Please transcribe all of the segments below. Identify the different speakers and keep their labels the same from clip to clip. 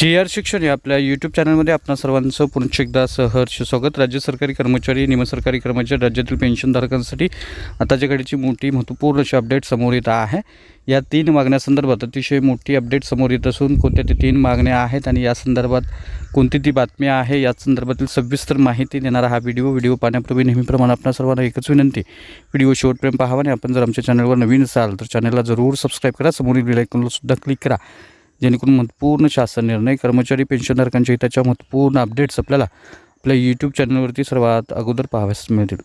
Speaker 1: जी R शिक्षण या आपल्या यूट्यूब चॅनलमध्ये आपणा सर्वांचं पुन्हा एकदा सहर्ष स्वागत. राज्य सरकारी कर्मचारी निमसरकारी कर्मचारी राज्यातील पेन्शनधारकांसाठी आताच्या घडीची मोठी महत्त्वपूर्ण अशी अपडेट समोर येत आहे. या तीन मागण्यासंदर्भात अतिशय मोठी अपडेट समोर येत असून कोणत्या ते तीन मागण्या आहेत आणि या संदर्भात कोणती ती बातमी आहे या संदर्भातील सविस्तर माहिती देणारा हा व्हिडिओ व्हिडिओ पाहण्यापूर्वी नेहमीप्रमाणे आपल्या सर्वांना एकच विनंती व्हिडिओ शेवटपर्यंत पाहावा आणि आपण जर आमच्या चॅनलवर नवीन असाल तर चॅनलला जरूर सबस्क्राईब करा. समोरील बेल सुद्धा क्लिक करा. जेणेकरून महत्त्वपूर्ण शासन निर्णय कर्मचारी पेन्शनधारकांच्या हिताच्या महत्त्वपूर्ण अपडेट्स आपल्याला आपल्या यूट्यूब चॅनलवरती सर्वात अगोदर पाहाव्यास मिळतील.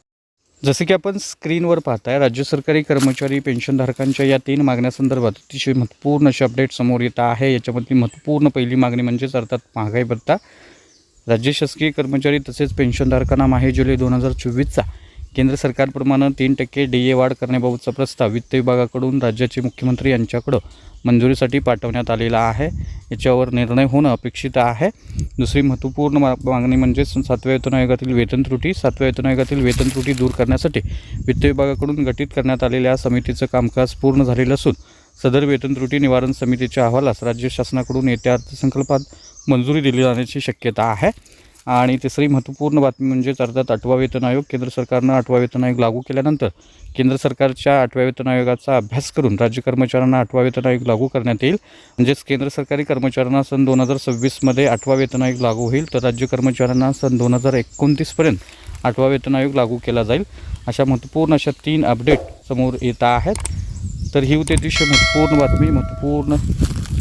Speaker 1: जसे की आपण स्क्रीनवर पाहताय राज्य सरकारी कर्मचारी पेन्शनधारकांच्या या तीन मागण्यासंदर्भात अतिशय महत्त्वपूर्ण अशी अपडेट समोर येत आहे. याच्यामधली महत्त्वपूर्ण पहिली मागणी म्हणजेच अर्थात महागाई भत्ता. राज्य शासकीय कर्मचारी तसेच पेन्शनधारकांना माहे जुलै दोन हजार चोवीसचा केंद्र सरकारप्रमाणे तीन टक्के डी ए वाढ करण्याबाबतचा प्रस्ताव वित्त विभागाकडून राज्याचे मुख्यमंत्री यांच्याकडं मंजुरीसाठी पाठवण्यात आलेला आहे. याच्यावर निर्णय होणं अपेक्षित आहे. दुसरी महत्त्वपूर्ण मा मागणी म्हणजे सातव्या वेतन आयोगातील वेतन त्रुटी. सातव्या वेतन आयोगातील वेतन त्रुटी दूर करण्यासाठी वित्त विभागाकडून गठीत करण्यात आलेल्या समितीचं कामकाज पूर्ण झालेलं असून सदर वेतन त्रुटी निवारण समितीच्या अहवालास राज्य शासनाकडून येत्या अर्थसंकल्पात मंजुरी दिली जाण्याची शक्यता आहे. आणि तिसरी महत्त्वपूर्ण बातमी म्हणजेच अर्थात आठवा वेतन आयोग केंद्र सरकारनं आठवा वेतन आयोग लागू केल्यानंतर केंद्र सरकारच्या आठव्या वेतन आयोगाचा अभ्यास करून राज्य कर्मचाऱ्यांना आठवा वेतन आयोग लागू करण्यात येईल. म्हणजेच केंद्र सरकारी कर्मचाऱ्यांना सन दोन हजार सव्वीसमध्ये आठवा वेतन आयोग लागू होईल तर राज्य कर्मचाऱ्यांना सन दोन हजार एकोणतीसपर्यंत आठवा वेतन आयोग लागू केला जाईल. अशा महत्त्वपूर्ण अशा तीन अपडेट समोर येत आहेत. तर ही होती दिवशी महत्त्वपूर्ण बातमी महत्त्वपूर्ण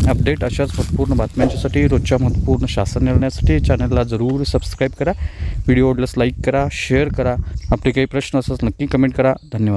Speaker 1: अपडेट अशाच महत्त्वपूर्ण बातम्यांच्यासाठी रोजच्या महत्त्वपूर्ण शासन निर्णयासाठी चॅनलला जरूर सबस्क्राईब करा. व्हिडिओ आवडल्यास लाईक करा शेअर करा. आपले काही प्रश्न असल्यास नक्की कमेंट करा. धन्यवाद.